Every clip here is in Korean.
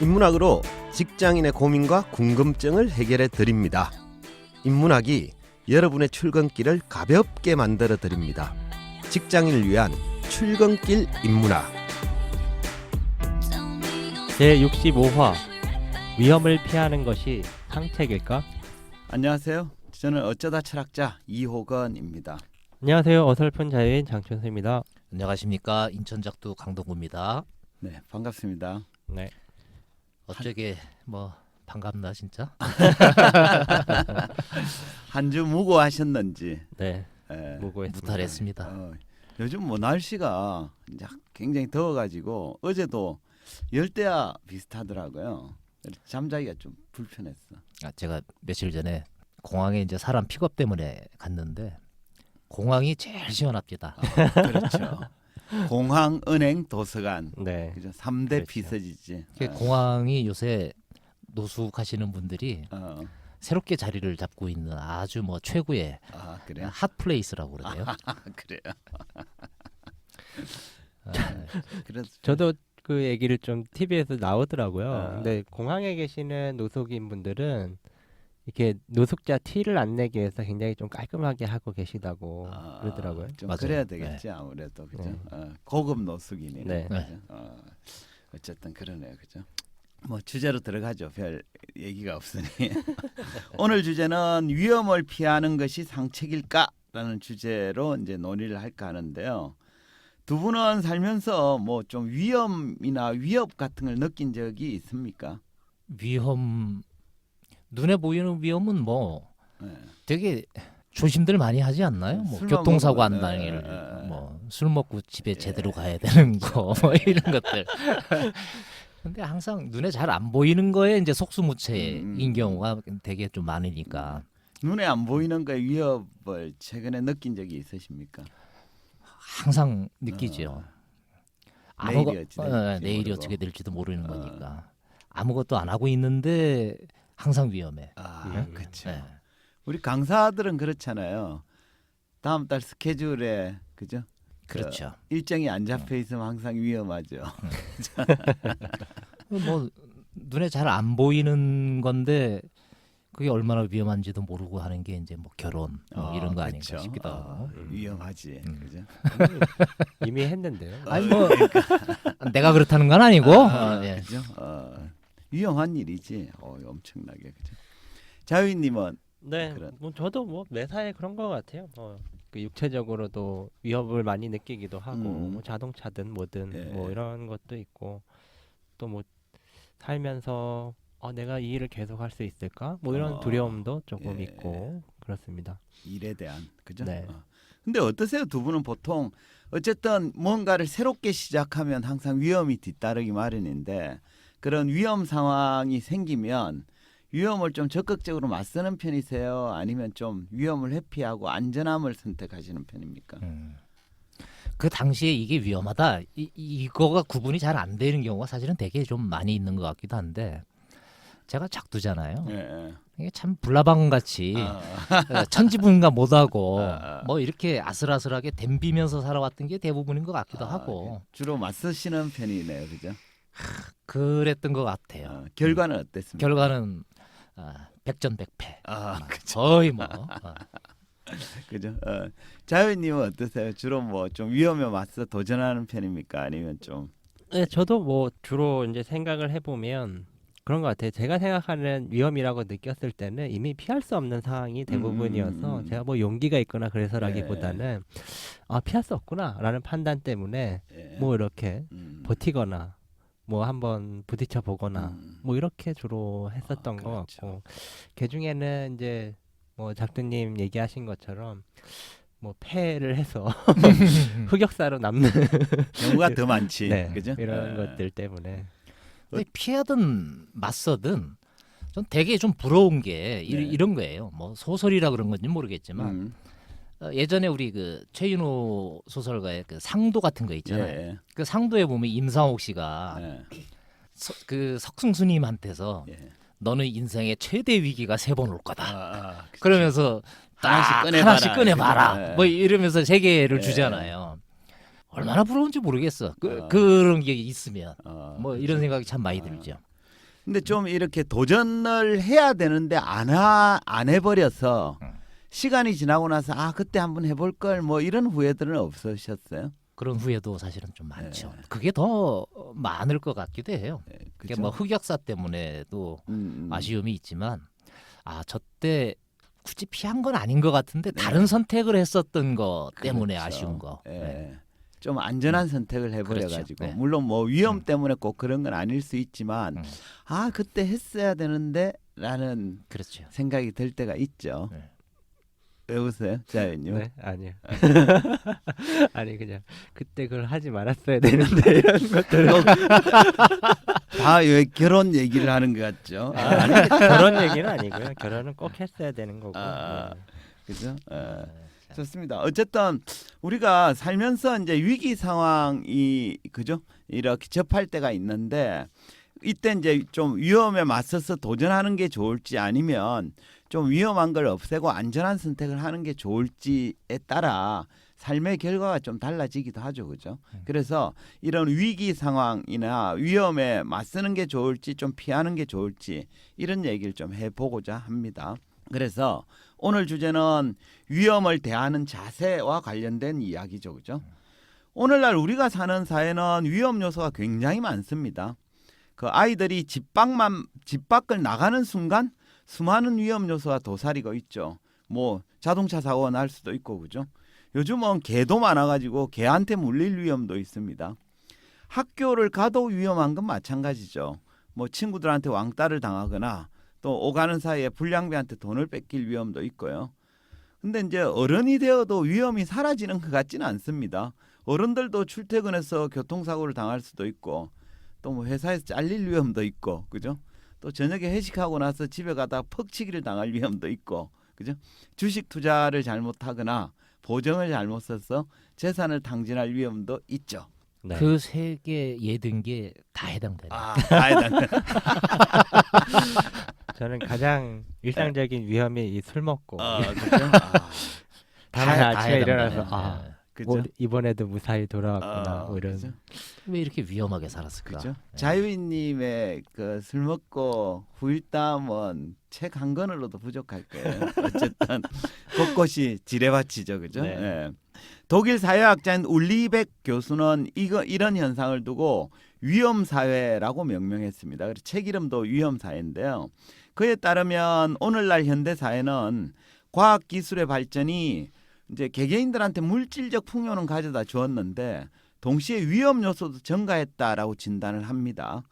인문학으로 직장인의 고민과 궁금증을 해결해 드립니다. 인문학이 여러분의 출근길을 가볍게 만들어 드립니다. 직장인을 위한 출근길 인문학. 제 65화 위험을 피하는 것이 상책일까? 안녕하세요. 저는 어쩌다 철학자 이호건입니다. 안녕하세요. 어설픈 자유인 장춘수입니다. 안녕하십니까 인천작두 강동구입니다. 네, 반갑습니다. 네. 어쩌게 뭐 반갑나 진짜? 한 주 무고하셨는지. 네. 예. 무고했습니다. 무탈했습니다. 어, 요즘 뭐 날씨가 이제 굉장히 더워가지고 어제도 열대야 비슷하더라고요. 잠자기가 좀 불편했어. 아, 제가 며칠 전에 공항에 이제 사람 픽업 때문에 갔는데 공항이 제일 시원합니다. 아, 그렇죠. 공항, 은행, 도서관, 네. 그죠? 3대 그렇죠. 비서지지. 그 공항이 요새 노숙하시는 분들이 어, 새롭게 자리를 잡고 있는 아주 뭐 최고의 아 그래요? 핫 플레이스라고 그러네요. 아 그래요. 아, 그래서 저도 그 얘기를 좀 TV에서 나오더라고요. 아. 근데 공항에 계시는 노숙인 분들은 이렇게 노숙자 티를 안 내기 위해서 굉장히 좀 깔끔하게 하고 계시다고 아, 그러더라고요. 좀 맞아요. 그래야 되겠지 아무래도 그죠. 네. 어, 고급 노숙이니. 네. 그죠? 어, 어쨌든 그러네요, 그죠. 뭐 주제로 들어가죠. 별 얘기가 없으니 오늘 주제는 위험을 피하는 것이 상책일까라는 주제로 이제 논의를 할까 하는데요. 두 분은 살면서 뭐 좀 위험이나 위협 같은 걸 느낀 적이 있습니까? 위험 눈에 보이는 위험은 뭐 네. 되게 조심들 많이 하지 않나요? 뭐술 교통사고 안 당일 예, 예. 뭐술 먹고 집에 예. 제대로 가야 되는 거 뭐 이런 것들. 근데 항상 눈에 잘 안 보이는 거에 이제 속수무책인 음. 경우가 되게 좀 많으니까 눈에 안 보이는 거에 위협을 최근에 느낀 적이 있으십니까? 항상 느끼죠. 어. 아무거- 내일이 어찌 어, 내일이. 어떻게 될지도 모르는 어. 거니까 아무것도 안 하고 있는데 항상 위험해. 아, 음. 그렇죠. 네. 우리 강사들은 그렇잖아요. 다음 달 스케줄에 그죠? 그렇죠. 일정이 안 잡혀 있으면 항상 위험하죠. 뭐 눈에 잘 안 보이는 건데 그게 얼마나 위험한지도 모르고 하는 게 이제 뭐 결혼 뭐 아, 이런 거 아닌가 그쵸. 싶기도 아, 하고. 위험하지. 음. 그죠? 이미 했는데요. 아니 뭐 내가 그렇다는 건 아니고 아, 어, 예. 그죠? 어, 위험한 일이지. 어, 엄청나게 그죠? 자유님은 네. 그런- 뭐 저도 뭐 매사에 그런 것 같아요. 뭐 그 육체적으로도 위협을 많이 느끼기도 하고 음. 뭐 자동차든 뭐든 예. 뭐 이런 것도 있고 또 뭐 살면서 어, 내가 이 일을 계속 할 수 있을까? 뭐 이런 어, 두려움도 조금 예. 있고 그렇습니다. 일에 대한 그죠? 네. 어. 근데 어떠세요? 두 분은 보통 어쨌든 뭔가를 새롭게 시작하면 항상 위험이 뒤따르기 마련인데 그런 위험 상황이 생기면 위험을 좀 적극적으로 맞서는 편이세요? 아니면 좀 위험을 회피하고 안전함을 선택하시는 편입니까? 음. 그 당시에 이게 위험하다 이, 이거가 구분이 잘 안 되는 경우가 사실은 되게 좀 많이 있는 것 같기도 한데 제가 작두잖아요. 예, 예. 이게 참 불나방 같이 아, 천지분가 못하고 아, 아. 뭐 이렇게 아슬아슬하게 댐비면서 살아왔던 게 대부분인 것 같기도 아, 하고 주로 맞서시는 편이네요, 그죠? 그랬던 것 같아요. 어, 결과는 어땠습니까? 결과는 아, 백전백패. 아, 그죠, 거의 뭐 어. 그죠? 어. 자유님은 어떠세요? 주로 뭐 좀 위험에 맞서 도전하는 편입니까? 아니면 좀 네, 저도 뭐 주로 이제 생각을 해보면 그런 것 같아요. 제가 생각하는 위험이라고 느꼈을 때는 이미 피할 수 없는 상황이 대부분이어서 음. 제가 뭐 용기가 있거나 그래서라기보다는 아 피할 수 없구나라는 판단 때문에 예. 뭐 이렇게 음. 버티거나 뭐 한번 부딪혀 보거나 음. 뭐 이렇게 주로 했었던 아, 것 그렇죠. 같고 그 중에는 이제 뭐 작두님 얘기하신 것처럼 뭐 폐를 해서 흑역사로 남는 경우가 더 많지, 네, 그죠? 이런 예. 것들 때문에 근데 피하든 맞서든 전 되게 좀 부러운 게 이, 네. 이 런 거예요. 뭐 소설이라 그런 건지 모르겠지만 음. 어, 예전에 우리 그 최윤호 소설가의 그 상도 같은 거 있잖아요. 예, 그 상도에 보면 임상옥 씨가 예, 서, 그 석승수님한테서 예. 너는 인생의 최대 위기가 세 번 올 거다. 아, 아. 그러면서 하나씩 딱 꺼내봐라. 하나씩 꺼내봐라. 예. 뭐 이러면서 세 개를 예. 주잖아요. 얼마나 부러운지 모르겠어. 그, 어. 그런 게 있으면 어, 뭐. 이런 생각이 참 많이 아. 들죠. 근데 좀 이렇게 도전을 해야 되는데 안안 해버려서 음. 시간이 지나고 나서 아 그때 한번 해볼 걸 뭐 이런 후회들은 없으셨어요? 그런 후회도 사실은 좀 많죠. 네. 그게 더 많을 것 같기도 해요. 네, 그게? 뭐 흑역사 때문에도 음, 음. 아쉬움이 있지만 아 저 때 굳이 피한 건 아닌 것 같은데 네. 다른 선택을 했었던 거 때문에 그렇죠. 아쉬운 거. 예. 네. 좀 안전한 선택을 해버려 그렇죠. 가지고 네. 물론 뭐 위험 음. 때문에 꼭 그런 건 아닐 수 있지만 음. 아 그때 했어야 되는데라는 그렇죠. 생각이 들 때가 있죠. 네. 왜 웃어요, 자연님? 네, 아니요. 아니 그냥 그때 그걸 하지 말았어야 되는데 이런 것들. 다왜 결혼 얘기를 하는 것 같죠? 아, 아니 결혼 얘기는 아니고요. 결혼은 꼭 했어야 되는 거고. 아. 네. 그죠? 어. 네. 좋습니다. 어쨌든 우리가 살면서 이제 위기 상황이 그죠? 이렇게 접할 때가 있는데 이때 이제 좀 위험에 맞서서 도전하는 게 좋을지 아니면 좀 위험한 걸 없애고 안전한 선택을 하는 게 좋을지에 따라 삶의 결과가 좀 달라지기도 하죠, 그죠? 음. 그래서 이런 위기 상황이나 위험에 맞서는 게 좋을지 좀 피하는 게 좋을지 이런 얘기를 좀 해보고자 합니다. 그래서 오늘 주제는 위험을 대하는 자세와 관련된 이야기죠, 그죠? 오늘날 우리가 사는 사회는 위험 요소가 굉장히 많습니다. 그 아이들이 집 밖만 집 밖을 나가는 순간 수많은 위험 요소가 도사리고 있죠. 뭐 자동차 사고가 날 수도 있고 그죠? 요즘은 개도 많아가지고 개한테 물릴 위험도 있습니다. 학교를 가도 위험한 건 마찬가지죠. 뭐 친구들한테 왕따를 당하거나 또 오가는 사이에 불량배한테 돈을 뺏길 위험도 있고요. 근데 이제 어른이 되어도 위험이 사라지는 것 같지는 않습니다. 어른들도 출퇴근해서 교통사고를 당할 수도 있고 또 뭐 회사에서 잘릴 위험도 있고 그죠? 또 저녁에 회식하고 나서 집에 가다 퍽치기를 당할 위험도 있고 그죠? 주식 투자를 잘못하거나 보정을 잘못 써서 재산을 탕진할 위험도 있죠. 네. 그세 개 예든 게 다 해당되네. 아, 다행이다. 저는 가장 일상적인 위험이 이 술 먹고 아, 그죠? 아, 다음날 다- 다 아침에 해당되네. 일어나서 아 네. 뭐, 이번에도 무사히 돌아왔구나 아, 뭐 이런. 그죠? 왜 이렇게 위험하게 살았을까? 그죠? 네. 자유인님의 그 술 먹고 후일담은 책 한 권으로도 부족할 거예요. 어쨌든 곳곳이 지뢰밭이죠, 그죠? 네. 예. 독일 사회학자인 울리백 교수는 이거 이런 현상을 두고 위험 사회라고 명명했습니다. 그래서 책 이름도 위험 사회인데요. 그에 따르면 오늘날 현대 사회는 과학 기술의 발전이 이제 개개인들한테 물질적 풍요는 가져다 주었는데 동시에 위험 요소도 증가했다라고 진단을 합니다.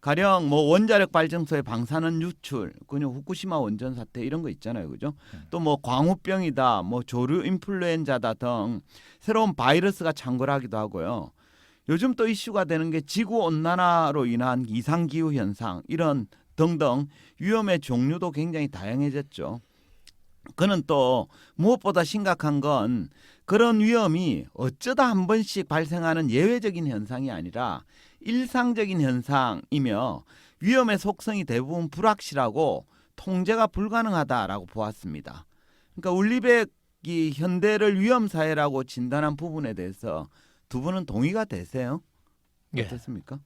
가령 뭐 원자력 발전소의 방사능 유출, 그냥 후쿠시마 원전 사태 이런 거 있잖아요, 그죠? 또 뭐 광우병이다, 뭐 조류 인플루엔자다 등 새로운 바이러스가 창궐하기도 하고요. 요즘 또 이슈가 되는 게 지구 온난화로 인한 이상 기후 현상 이런 등등 위험의 종류도 굉장히 다양해졌죠. 그는 또 무엇보다 심각한 건 그런 위험이 어쩌다 한 번씩 발생하는 예외적인 현상이 아니라 일상적인 현상이며 위험의 속성이 대부분 불확실하고 통제가 불가능하다라고 보았습니다. 그러니까 울리백이 현대를 위험 사회라고 진단한 부분에 대해서 두 분은 동의가 되세요? 예. 어떻습니까?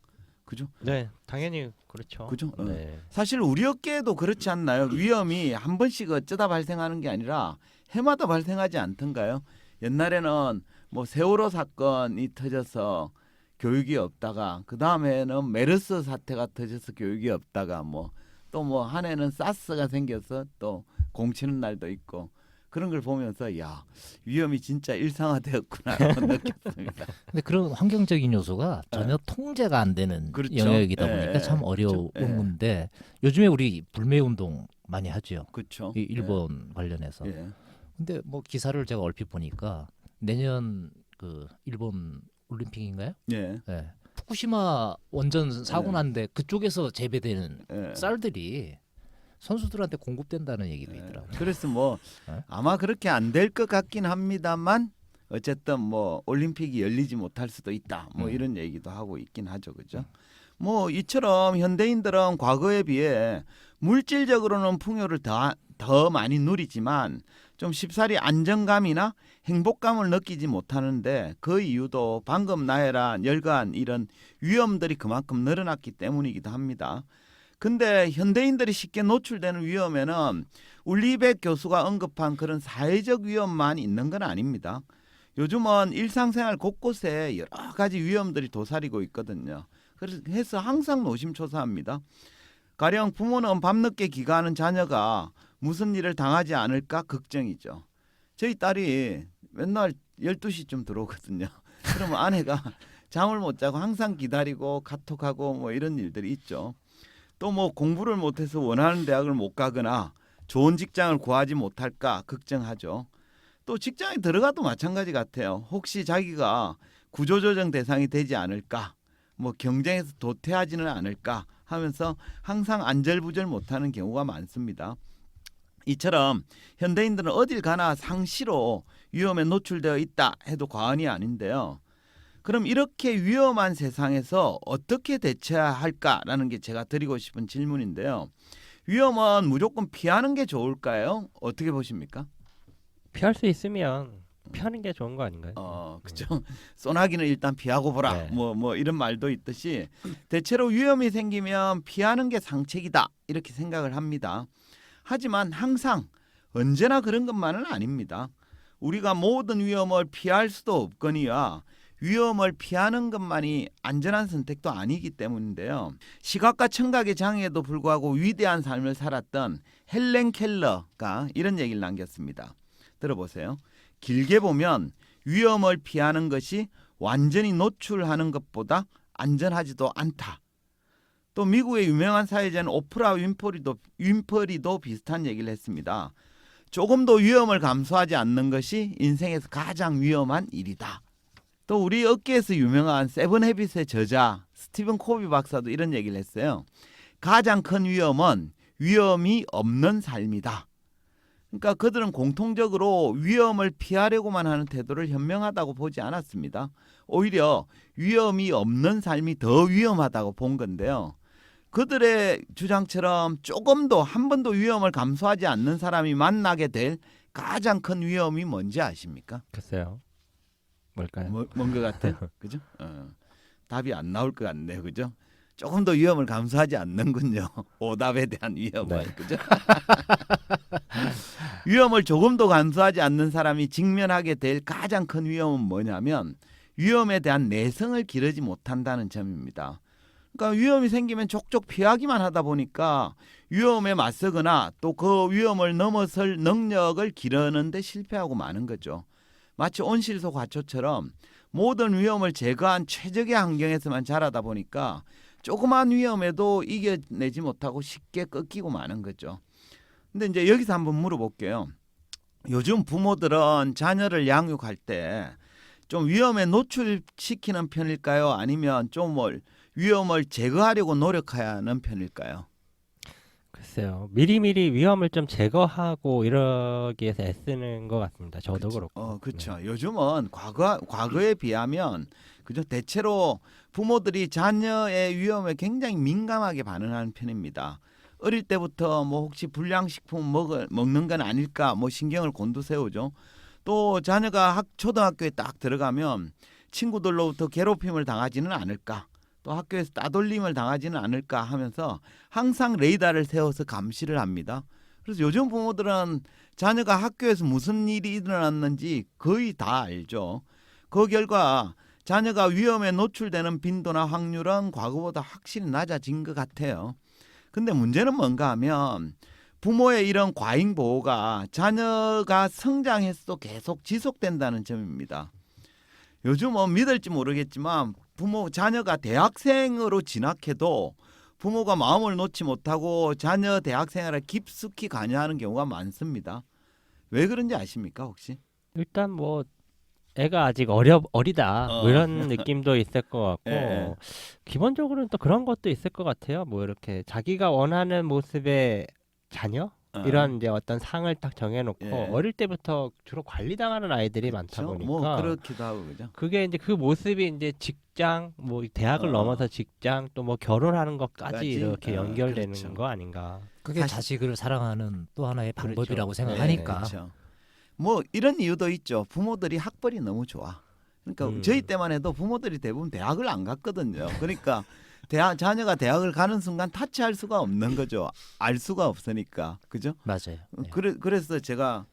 그죠? 네, 당연히 그렇죠. 그죠? 어. 네. 사실 우리 업계에도 그렇지 않나요? 위험이 한 번씩 어쩌다 발생하는 게 아니라 해마다 발생하지 않던가요? 옛날에는 뭐 세월호 사건이 터져서 교육이 없다가 그 다음에는 메르스 사태가 터져서 교육이 없다가 뭐 또 뭐 한 해는 사스가 생겨서 또 공치는 날도 있고 그런 걸 보면서 야 위험이 진짜 일상화되었구나라고 느꼈습니다. 근데 그런 환경적인 요소가 전혀 통제가 안 되는 네. 그렇죠. 영역이다 예, 보니까 예, 참 어려운 그렇죠. 예. 건데 요즘에 우리 불매 운동 많이 하죠. 그렇죠. 이 일본 관련해서. 예. 근데 뭐 기사를 제가 얼핏 보니까 내년 그 일본 올림픽인가요? 예. 예. 후쿠시마 원전 사고 네. 났는데 그쪽에서 재배되는 예. 쌀들이 선수들한테 공급된다는 얘기도 예. 있더라고요. 그래서 뭐 예? 아마 그렇게 안 될 것 같긴 합니다만 어쨌든 뭐 올림픽이 열리지 못할 수도 있다. 뭐 음. 이런 얘기도 하고 있긴 하죠. 그죠? 뭐 이처럼 현대인들은 과거에 비해 물질적으로는 풍요를 더, 더 많이 누리지만 좀 쉽사리 안정감이나 행복감을 느끼지 못하는데 그 이유도 방금 나열한 열간 이런 위험들이 그만큼 늘어났기 때문이기도 합니다. 근데 현대인들이 쉽게 노출되는 위험에는 울리백 교수가 언급한 그런 사회적 위험만 있는 건 아닙니다. 요즘은 일상생활 곳곳에 여러 가지 위험들이 도사리고 있거든요. 그래서 항상 노심초사합니다. 가령 부모는 밤늦게 귀가하는 자녀가 무슨 일을 당하지 않을까 걱정이죠. 저희 딸이 맨날 12시쯤 들어오거든요. 그러면 아내가 잠을 못 자고 항상 기다리고 카톡하고 뭐 이런 일들이 있죠. 또 뭐 공부를 못해서 원하는 대학을 못 가거나 좋은 직장을 구하지 못할까 걱정하죠. 또 직장에 들어가도 마찬가지 같아요. 혹시 자기가 구조조정 대상이 되지 않을까, 뭐 경쟁에서 도태하지는 않을까 하면서 항상 안절부절 못하는 경우가 많습니다. 이처럼 현대인들은 어딜 가나 상시로 위험에 노출되어 있다 해도 과언이 아닌데요. 그럼 이렇게 위험한 세상에서 어떻게 대처해야 할까라는 게 제가 드리고 싶은 질문인데요. 위험은 무조건 피하는 게 좋을까요? 어떻게 보십니까? 피할 수 있으면 피하는 게 좋은 거 아닌가요? 어, 그죠. 소나기는 일단 피하고 보라. 네. 뭐뭐 이런 말도 있듯이 대체로 위험이 생기면 피하는 게 상책이다. 이렇게 생각을 합니다. 하지만 항상 언제나 그런 것만은 아닙니다. 우리가 모든 위험을 피할 수도 없거니와 위험을 피하는 것만이 안전한 선택도 아니기 때문인데요. 시각과 청각의 장애에도 불구하고 위대한 삶을 살았던 헬렌 켈러가 이런 얘기를 남겼습니다. 들어보세요. 길게 보면 위험을 피하는 것이 완전히 노출하는 것보다 안전하지도 않다. 또 미국의 유명한 사회자는 오프라 윈퍼리도 윈퍼리도 비슷한 얘기를 했습니다. 조금 더 위험을 감수하지 않는 것이 인생에서 가장 위험한 일이다. 또 우리 업계에서 유명한 세븐 헤빗의 저자 스티븐 코비 박사도 이런 얘기를 했어요. 가장 큰 위험은 위험이 없는 삶이다. 그러니까 그들은 공통적으로 위험을 피하려고만 하는 태도를 현명하다고 보지 않았습니다. 오히려 위험이 없는 삶이 더 위험하다고 본 건데요. 그들의 주장처럼 조금 더한 번도 위험을 감수하지 않는 사람이 만나게 될 가장 큰 위험이 뭔지 아십니까? 글쎄요. 뭘까요? 뭐, 뭔것 같아? 그죠? 어. 답이 안 나올 것 같네요. 그죠? 조금 더 위험을 감수하지 않는군요. 오답에 대한 위험을. 네. 그죠? 위험을 조금 더 감수하지 않는 사람이 직면하게 될 가장 큰 위험은 뭐냐면 위험에 대한 내성을 기르지 못한다는 점입니다. 그러니까 위험이 생기면 족족 피하기만 하다 보니까 위험에 맞서거나 또 그 위험을 넘어설 능력을 기르는데 실패하고 마는 거죠. 마치 온실속 화초처럼 모든 위험을 제거한 최적의 환경에서만 자라다 보니까 조그만 위험에도 이겨내지 못하고 쉽게 꺾이고 마는 거죠. 근데 이제 여기서 한번 물어볼게요. 요즘 부모들은 자녀를 양육할 때 좀 위험에 노출시키는 편일까요? 아니면 좀 뭘 위험을 제거하려고 노력하는 편일까요? 글쎄요. 미리미리 위험을 좀 제거하고 이러기 위해서 애쓰는 것 같습니다. 저도. 그렇고. 어, 그렇죠. 요즘은 과거 과거에 비하면 그죠 대체로 부모들이 자녀의 위험에 굉장히 민감하게 반응하는 편입니다. 어릴 때부터 뭐 혹시 불량식품 먹을 먹는 건 아닐까 뭐 신경을 곤두세우죠. 또 자녀가 학 초등학교에 딱 들어가면 친구들로부터 괴롭힘을 당하지는 않을까. 또 학교에서 따돌림을 당하지는 않을까 하면서 항상 레이더를 세워서 감시를 합니다. 그래서 요즘 부모들은 자녀가 학교에서 무슨 일이 일어났는지 거의 다 알죠. 그 결과 자녀가 위험에 노출되는 빈도나 확률은 과거보다 확실히 낮아진 것 같아요. 근데 문제는 뭔가 하면 부모의 이런 과잉 보호가 자녀가 성장해서도 계속 지속된다는 점입니다. 요즘은 믿을지 모르겠지만 부모 자녀가 대학생으로 진학해도 부모가 마음을 놓지 못하고 자녀 대학생활에 깊숙이 관여하는 경우가 많습니다. 왜 그런지 아십니까 혹시? 일단 뭐 애가 아직 어려 어리다 어. 뭐 이런 느낌도 있을 것 같고 예, 예. 기본적으로는 또 그런 것도 있을 것 같아요. 뭐 이렇게 자기가 원하는 모습의 자녀 어. 이런 이제 어떤 상을 딱 정해놓고 예. 어릴 때부터 주로 관리당하는 아이들이 많다 그렇죠? 보니까 뭐 그렇기도 하고 그죠? 그게 이제 그 모습이 이제 직장 뭐 대학을 어. 넘어서 직장 또 뭐 결혼하는 것까지 까지? 이렇게 어, 연결되는 그렇죠. 거 아닌가. 그게 사실- 자식을 사랑하는 또 하나의 그렇죠. 방법이라고 네, 생각하니까 그렇죠. 뭐 이런 이유도 있죠. 부모들이 학벌이 너무 좋아. 그러니까 음. 저희 때만 해도 부모들이 대부분 대학을 안 갔거든요. 그러니까 대학 자녀가 대학을 가는 순간 타치할 수가 없는 거죠. 알 수가 없으니까. 그죠? 맞아요. 어, 네. 그래 그래서 제가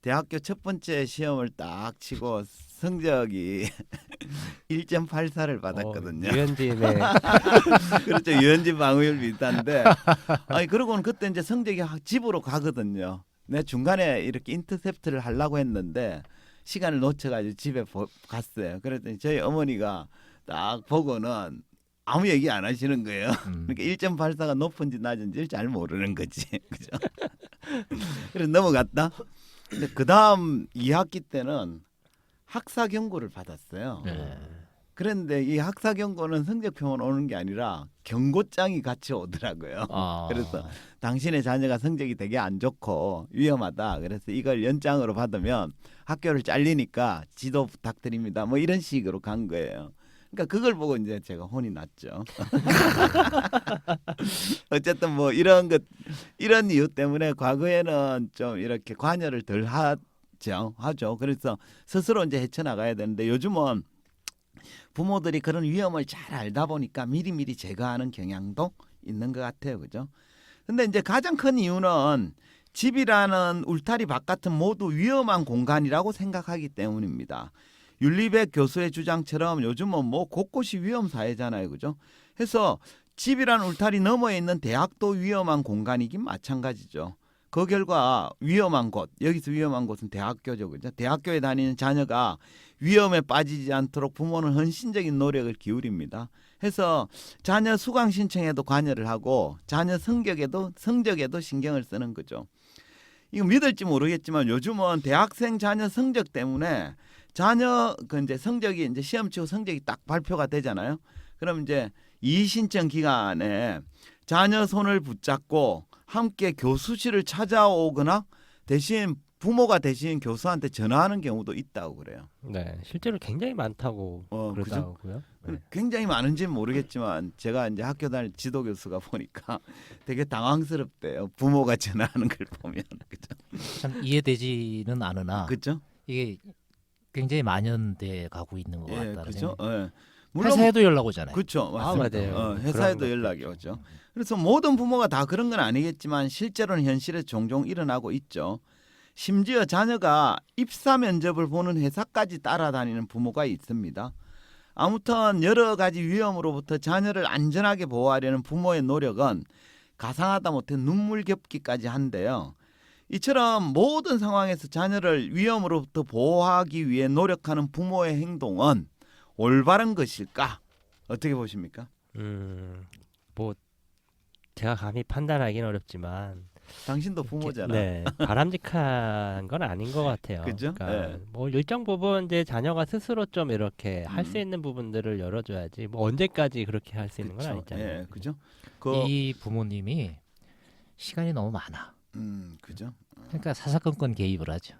대학교 첫 번째 시험을 딱 치고 성적이 1.84를 받았거든요. 어, 유현진의 그렇죠. 유현진 방어율 비슷한데 아니 그러고는 그때 이제 성적이 하- 집으로 가거든요. 내 중간에 이렇게 인터셉트를 하려고 했는데 시간을 놓쳐가지고 집에 보- 갔어요. 그랬더니 저희 어머니가 딱 보고는 아무 얘기 안 하시는 거예요. 음. 그러니까 1.84가 높은지 낮은지 잘 모르는 거지. 그죠? 그래서 넘어갔다. 근데 그 다음 2학기 때는 학사 경고를 받았어요. 네. 그런데 이 학사 경고는 성적표만 오는 게 아니라 경고장이 같이 오더라고요. 아. 그래서 당신의 자녀가 성적이 되게 안 좋고 위험하다. 그래서 이걸 연장으로 받으면 학교를 잘리니까 지도 부탁드립니다. 뭐 이런 식으로 간 거예요. 그러니까 그걸 보고 이제 제가 혼이 났죠. 어쨌든 뭐 이런 것 이런 이유 때문에 과거에는 좀 이렇게 관여를 덜 하죠. 하죠. 그래서 스스로 이제 헤쳐나가야 되는데 요즘은 부모들이 그런 위험을 잘 알다 보니까 미리미리 제거하는 경향도 있는 것 같아요. 그죠? 근데 이제 가장 큰 이유는 집이라는 울타리 바깥은 모두 위험한 공간이라고 생각하기 때문입니다. 윤리백 교수의 주장처럼 요즘은 뭐 곳곳이 위험 사회잖아요. 그죠? 해서 집이란 울타리 너머에 있는 대학도 위험한 공간이긴 마찬가지죠. 그 결과 위험한 곳, 여기서 위험한 곳은 대학교죠. 그죠? 대학교에 다니는 자녀가 위험에 빠지지 않도록 부모는 헌신적인 노력을 기울입니다. 해서 자녀 수강 신청에도 관여를 하고 자녀 성적에도 성적에도 신경을 쓰는 거죠. 이거 믿을지 모르겠지만 요즘은 대학생 자녀 성적 때문에 자녀 그 이제 성적이 이제 시험 치고 성적이 딱 발표가 되잖아요. 그럼 이제 이의신청 기간에 자녀 손을 붙잡고 함께 교수실을 찾아오거나 대신 부모가 대신 교수한테 전화하는 경우도 있다고 그래요. 네 실제로 굉장히 많다고 어, 그죠? 그러더라고요. 네. 굉장히 많은지는 모르겠지만 제가 이제 학교 다닐 지도 교수가 보니까 되게 당황스럽대요. 부모가 전화하는 걸 보면 그죠? 참 이해되지는 않으나 그죠? 이게 굉장히 만연돼 가고 있는 것 예, 같다는 그죠? 생각이 예. 회사에도 연락 오잖아요. 그렇죠. 맞습니다. 맞아요. 어, 그런 회사에도 연락이. 오죠. 그래서 모든 부모가 다 그런 건 아니겠지만 실제로는 현실에 종종 일어나고 있죠. 심지어 자녀가 입사 면접을 보는 회사까지 따라다니는 부모가 있습니다. 아무튼 여러 가지 위험으로부터 자녀를 안전하게 보호하려는 부모의 노력은 가상하다 못해 눈물겹기까지 한데요. 이처럼 모든 상황에서 자녀를 위험으로부터 보호하기 위해 노력하는 부모의 행동은 올바른 것일까? 어떻게 보십니까? 음 뭐 제가 감히 판단하기는 어렵지만 당신도 부모잖아. 네 바람직한 건 아닌 것 같아요. 그죠? 그러니까 네. 뭐 일정 부분 이제 자녀가 스스로 좀 이렇게 할수 음. 있는 부분들을 열어줘야지 뭐 언제까지 그렇게 할 수 있는 건? 아니잖아요. 예, 그죠? 그, 이 부모님이 시간이 너무 많아. 음, 그죠? 그러니까 사사건건 개입을 하죠.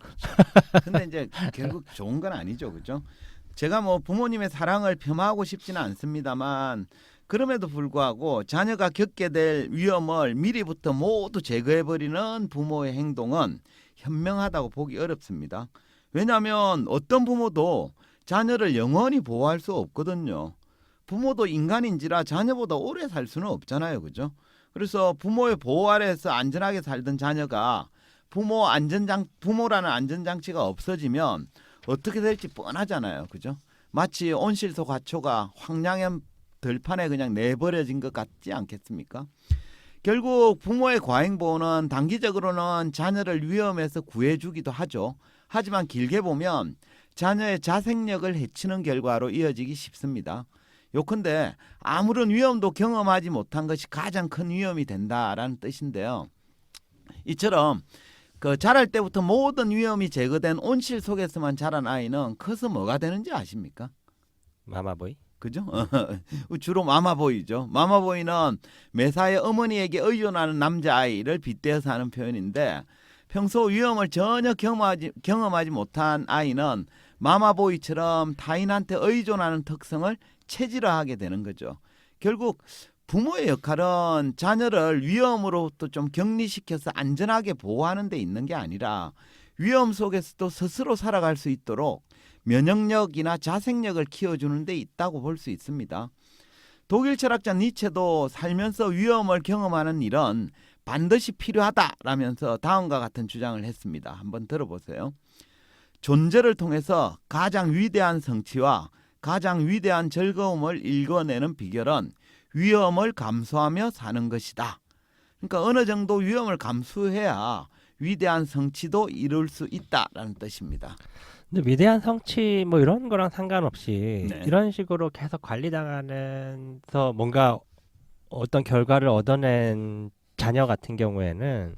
근데 이제 결국 좋은 건 아니죠, 그죠? 제가 뭐 부모님의 사랑을 폄하하고 싶지는 않습니다만 그럼에도 불구하고 자녀가 겪게 될 위험을 미리부터 모두 제거해 버리는 부모의 행동은 현명하다고 보기 어렵습니다. 왜냐하면 어떤 부모도 자녀를 영원히 보호할 수 없거든요. 부모도 인간인지라 자녀보다 오래 살 수는 없잖아요, 그죠? 그래서 부모의 보호 아래에서 안전하게 살던 자녀가 부모 안전장 부모라는 안전장치가 없어지면 어떻게 될지 뻔하잖아요, 그죠? 마치 온실속 화초가 황량한 들판에 그냥 내버려진 것 같지 않겠습니까? 결국 부모의 과잉 보호는 단기적으로는 자녀를 위험에서 구해주기도 하죠. 하지만 길게 보면 자녀의 자생력을 해치는 결과로 이어지기 쉽습니다. 요컨대 아무런 위험도 경험하지 못한 것이 가장 큰 위험이 된다라는 뜻인데요. 이처럼 그 자랄 때부터 모든 위험이 제거된 온실 속에서만 자란 아이는 커서 뭐가 되는지 아십니까? 마마보이. 그죠? 주로 마마보이죠. 마마보이는 매사에 어머니에게 의존하는 남자아이를 빗대어서 하는 표현인데 평소 위험을 전혀 경험하지, 경험하지 못한 아이는 마마보이처럼 타인한테 의존하는 특성을 체질화하게 되는 거죠. 결국 부모의 역할은 자녀를 위험으로부터 좀 격리시켜서 안전하게 보호하는 데 있는 게 아니라 위험 속에서도 스스로 살아갈 수 있도록 면역력이나 자생력을 키워주는 데 있다고 볼 수 있습니다. 독일 철학자 니체도 살면서 위험을 경험하는 일은 반드시 필요하다라면서 다음과 같은 주장을 했습니다. 한번 들어보세요. 존재를 통해서 가장 위대한 성취와 가장 위대한 즐거움을 읽어내는 비결은 위험을 감수하며 사는 것이다. 그러니까 어느 정도 위험을 감수해야 위대한 성취도 이룰 수 있다라는 뜻입니다. 근데 위대한 성취 뭐 이런 거랑 상관없이 네. 이런 식으로 계속 관리당하면서 뭔가 어떤 결과를 얻어낸 자녀 같은 경우에는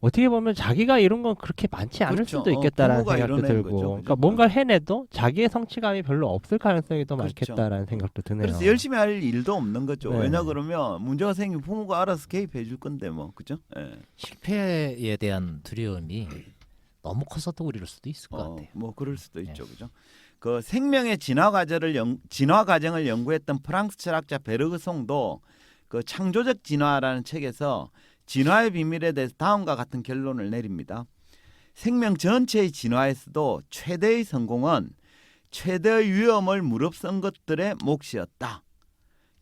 어떻게 보면 자기가 이룬 건 그렇게 많지 않을 그렇죠. 수도 어, 있겠다라는 부모가 생각도 들고 거죠. 그러니까 그죠? 뭔가를 해내도 자기의 성취감이 별로 없을 가능성이 더 그렇죠. 많겠다라는 생각도 드네요. 그래서 열심히 할 일도 없는 거죠. 네. 왜냐 그러면 문제가 생기면 부모가 알아서 개입해 줄 건데 뭐 그죠? 예. 실패에 대한 두려움이 너무 커서 또 그럴 수도 있을 것 어, 같아요. 뭐 그럴 수도 예. 있죠, 그죠? 그 생명의 진화 과정을 연, 진화 과정을 연구했던 프랑스 철학자 베르그송도 그 창조적 진화라는 책에서 진화의 비밀에 대해서 다음과 같은 결론을 내립니다. 생명 전체의 진화에서도 최대의 성공은 최대의 위험을 무릅쓴 것들의 몫이었다.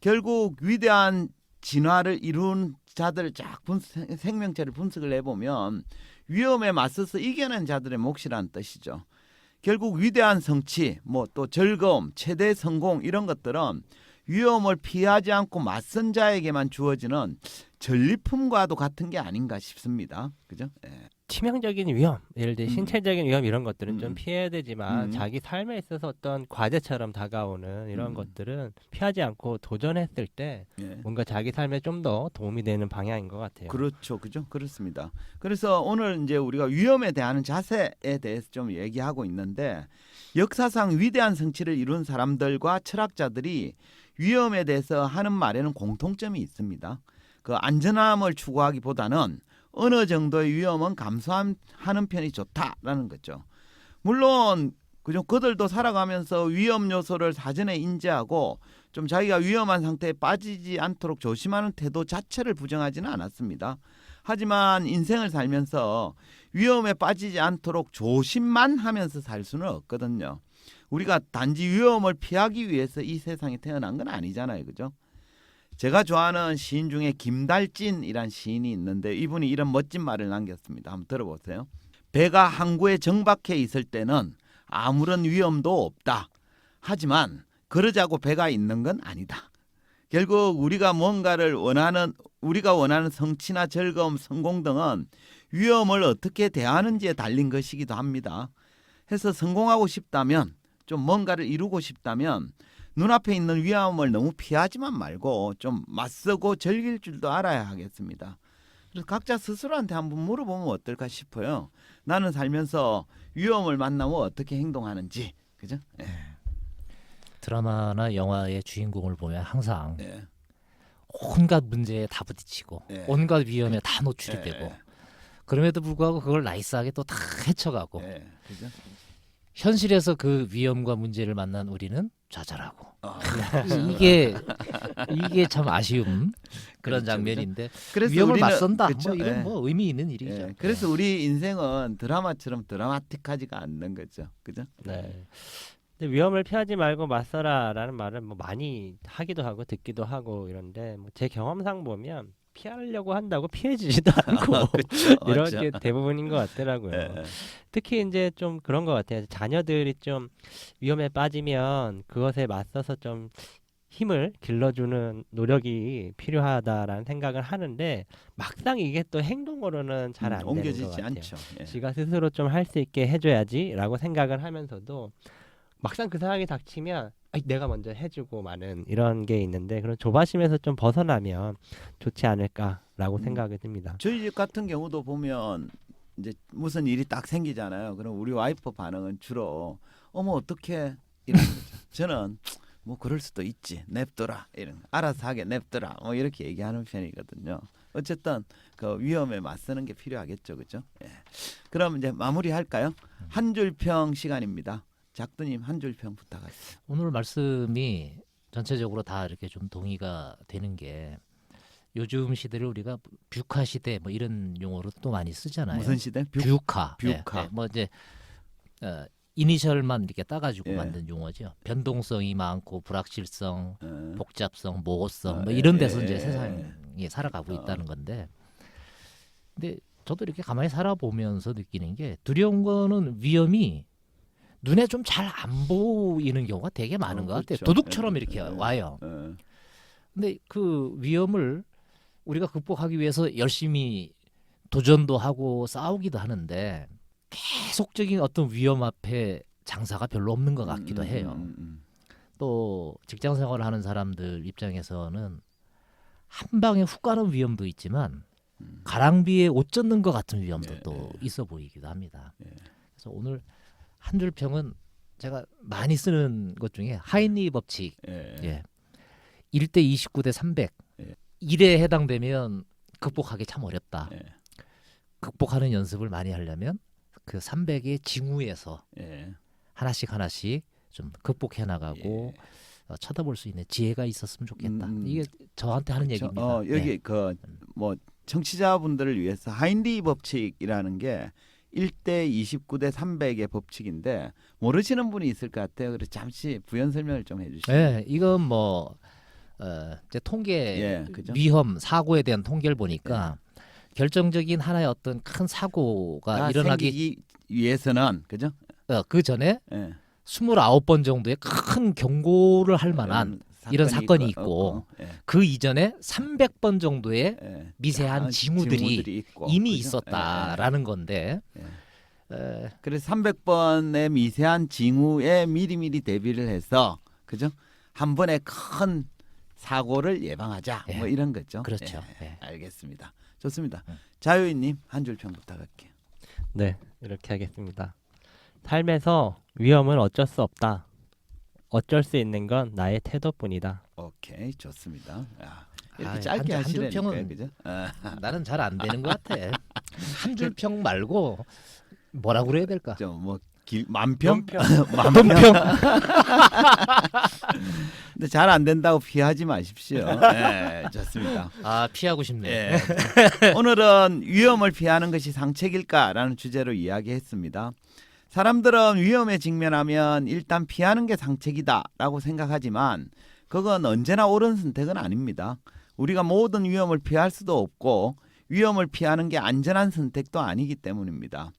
결국 위대한 진화를 이룬 자들을 쫙 분석, 생명체를 분석을 해보면 위험에 맞서서 이겨낸 자들의 몫이라는 뜻이죠. 결국 위대한 성취, 뭐 또 즐거움, 최대 성공 이런 것들은 위험을 피하지 않고 맞선 자에게만 주어지는 전리품과도 같은 게 아닌가 싶습니다. 그죠? 예. 치명적인 위험, 예를 들어 음. 신체적인 위험 이런 것들은 음. 좀 피해야 되지만 음. 자기 삶에 있어서 어떤 과제처럼 다가오는 이런 음. 것들은 피하지 않고 도전했을 때 예. 뭔가 자기 삶에 좀 더 도움이 되는 방향인 것 같아요. 그렇죠, 그죠? 그렇습니다. 그래서 오늘 이제 우리가 위험에 대한 자세에 대해서 좀 얘기하고 있는데 역사상 위대한 성취를 이룬 사람들과 철학자들이 위험에 대해서 하는 말에는 공통점이 있습니다. 그 안전함을 추구하기보다는 어느 정도의 위험은 감수하는 편이 좋다라는 거죠. 물론 그죠? 그들도 살아가면서 위험 요소를 사전에 인지하고 좀 자기가 위험한 상태에 빠지지 않도록 조심하는 태도 자체를 부정하지는 않았습니다. 하지만 인생을 살면서 위험에 빠지지 않도록 조심만 하면서 살 수는 없거든요. 우리가 단지 위험을 피하기 위해서 이 세상에 태어난 건 아니잖아요. 그죠? 제가 좋아하는 시인 중에 김달진이란 시인이 있는데 이분이 이런 멋진 말을 남겼습니다. 한번 들어보세요. 배가 항구에 정박해 있을 때는 아무런 위험도 없다. 하지만 그러자고 배가 있는 건 아니다. 결국 우리가 뭔가를 원하는 우리가 원하는 성취나 즐거움, 성공 등은 위험을 어떻게 대하는지에 달린 것이기도 합니다. 해서 성공하고 싶다면 좀 뭔가를 이루고 싶다면 눈앞에 있는 위험을 너무 피하지만 말고 좀 맞서고 즐길 줄도 알아야 하겠습니다. 그래서 각자 스스로한테 한번 물어보면 어떨까 싶어요. 나는 살면서 위험을 만나면 어떻게 행동하는지, 그죠? 예. 드라마나 영화의 주인공을 보면 항상 예. 온갖 문제에 다 부딪히고 예. 온갖 위험에 다 노출이 예, 되고 예. 그럼에도 불구하고 그걸 나이스하게 또 다 헤쳐가고 예. 그죠? 현실에서 그 위험과 문제를 만난 우리는 좌절하고 아, 이게 이게 참 아쉬움 그런 그렇죠, 장면인데 그래서 위험을 우리는- 맞선다 그렇죠? 뭐 이건 예. 뭐 의미 있는 일이죠. 예. 그래서 우리 인생은 드라마처럼 드라마틱하지가 않는 거죠. 그죠? 네. 근데 위험을 피하지 말고 맞서라라는 말을 뭐 많이 하기도 하고 듣기도 하고 이런데 뭐제 경험상 보면 피하려고 한다고 피해지지도 않고 그렇죠. 이런 맞죠? 게 대부분인 것 같더라고요. 예. 특히 이제 좀 그런 것 같아요. 자녀들이 좀 위험에 빠지면 그것에 맞서서 좀 힘을 길러주는 노력이 필요하다라는 생각을 하는데 막상 이게 또 행동으로는 잘안 음, 되는 것 옮겨지지 같아요. 않죠. 예. 지가 스스로 좀 할 수 있게 해줘야지라고 생각을 하면서도 막상 그 상황이 닥치면 내가 먼저 해주고 마는 이런 게 있는데 그런 조바심에서 좀 벗어나면 좋지 않을까라고 음. 생각이 듭니다. 저희 집 같은 경우도 보면 이제 무슨 일이 딱 생기잖아요. 그럼 우리 와이프 반응은 주로 어머 어떻게 이런 거죠. 저는 뭐 그럴 수도 있지 냅둬라 이런 알아서 하게 냅둬라 뭐 이렇게 얘기하는 편이거든요. 어쨌든 그 위험에 맞서는 게 필요하겠죠, 그죠? 예. 그럼 이제 마무리할까요? 한 줄 평 시간입니다. 작두님 한 줄 평 부탁하겠습니다. 오늘 말씀이 전체적으로 다 이렇게 좀 동의가 되는 게 요즘 시대를 우리가 뷰카 시대 뭐 이런 용어로 또 많이 쓰잖아요. 무슨 시대? 뷰- 뷰카. 예, 뷰카. 예, 뭐 이제 어, 이니셜만 이렇게 따가지고 예. 만든 용어죠. 변동성이 많고 불확실성, 어. 복잡성, 모호성 아, 뭐 예, 이런 데서 예, 이제 예. 세상에 살아가고 어. 있다는 건데. 근데 저도 이렇게 가만히 살아보면서 느끼는 게 두려운 거는 위험이 눈에 좀 잘 안 보이는 경우가 되게 많은 어, 것 같아요. 그렇죠. 도둑처럼 예, 이렇게 예. 와요. 어. 근데 그 위험을 우리가 극복하기 위해서 열심히 도전도 하고 싸우기도 하는데 계속적인 어떤 위험 앞에 장사가 별로 없는 것 같기도 음, 해요. 음, 음, 또 직장 생활을 하는 사람들 입장에서는 한 방에 훅 가는 위험도 있지만 음. 가랑비에 옷 젖는 것 같은 위험도 예, 또 예. 있어 보이기도 합니다. 예. 그래서 오늘 한줄 평은 제가 많이 쓰는 것 중에 하인리 법칙 예. 예. 1대 29대 300. 예. 1에 해당되면 극복하기 참 어렵다. 예. 극복하는 연습을 많이 하려면 그 300의 징후에서 예. 하나씩 하나씩 좀 극복해 나가고 예. 어, 쳐다볼 수 있는 지혜가 있었으면 좋겠다. 음, 이게 저한테 하는 그렇죠. 얘기입니다. 어, 여기 네. 그뭐 청취자분들을 위해서 하인리 법칙이라는 게 1대 29대 300의 법칙인데 모르시는 분이 있을 것 같아요. 그래서 잠시 부연 설명을 좀 해주시죠. 네, 이건 뭐 어, 이제 통계 예, 그죠? 위험 사고에 대한 통계를 보니까 결정적인 하나의 어떤 큰 사고가 다 일어나기 생기기 위해서는 그죠? 어, 그 전에 예. 29번 정도의 큰 경고를 할 만한 이런 사건이 있고, 없고, 예. 그 이전에 300번 정도의 예. 미세한 아, 징후들이 있고, 이미 그죠? 예, 있었다라는 건데 예. 에, 그래서 300번의 미세한 징후에 미리미리 대비를 해서 그죠? 한 번에 큰 사고를 예방하자 예. 뭐 이런 거죠. 그렇죠. 예, 예. 알겠습니다. 좋습니다. 음. 자유인님 한 줄 평 부탁할게요. 네, 이렇게 하겠습니다. 삶에서 위험은 어쩔 수 없다. 어쩔 수 있는 건 나의 태도뿐이다. 오케이 좋습니다. 야, 이렇게 아, 짧게 한 줄- 한줄 하시려니까 평은- 그죠? 아, 나는 잘 안 되는 것 같아. 한 줄 평 말고 뭐라고 그래야 될까? 좀뭐 만평 논평. 근데 잘 안 된다고 피하지 마십시오. 네, 좋습니다. 아 피하고 싶네. 예. 오늘은 위험을 피하는 것이 상책일까라는 주제로 이야기했습니다. 사람들은 위험에 직면하면 일단 피하는 게 상책이다라고 생각하지만 그건 언제나 옳은 선택은 아닙니다. 우리가 모든 위험을 피할 수도 없고 위험을 피하는 게 안전한 선택도 아니기 때문입니다.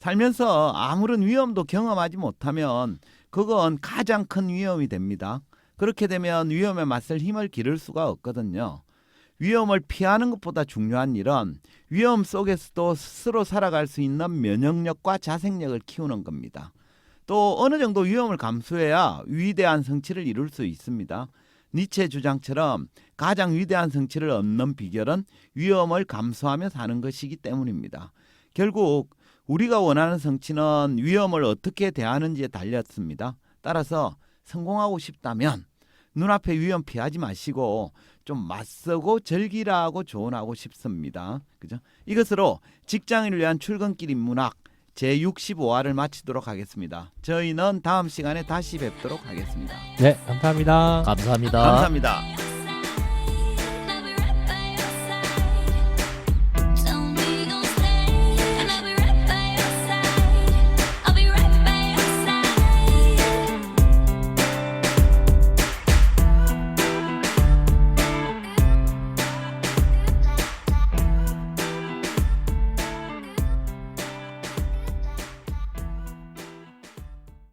살면서 아무런 위험도 경험하지 못하면 그건 가장 큰 위험이 됩니다. 그렇게 되면 위험에 맞설 힘을 기를 수가 없거든요. 위험을 피하는 것보다 중요한 일은 위험 속에서도 스스로 살아갈 수 있는 면역력과 자생력을 키우는 겁니다. 또 어느 정도 위험을 감수해야 위대한 성취를 이룰 수 있습니다. 니체 주장처럼 가장 위대한 성취를 얻는 비결은 위험을 감수하며 사는 것이기 때문입니다. 결국 우리가 원하는 성취는 위험을 어떻게 대하는지에 달렸습니다. 따라서 성공하고 싶다면 눈앞에 위험 피하지 마시고 좀 맞서고 즐기라고 조언하고 싶습니다. 그죠? 이것으로 직장인을 위한 출근길 인문학 제 65화를 마치도록 하겠습니다. 저희는 다음 시간에 다시 뵙도록 하겠습니다. 네, 감사합니다. 감사합니다. 감사합니다.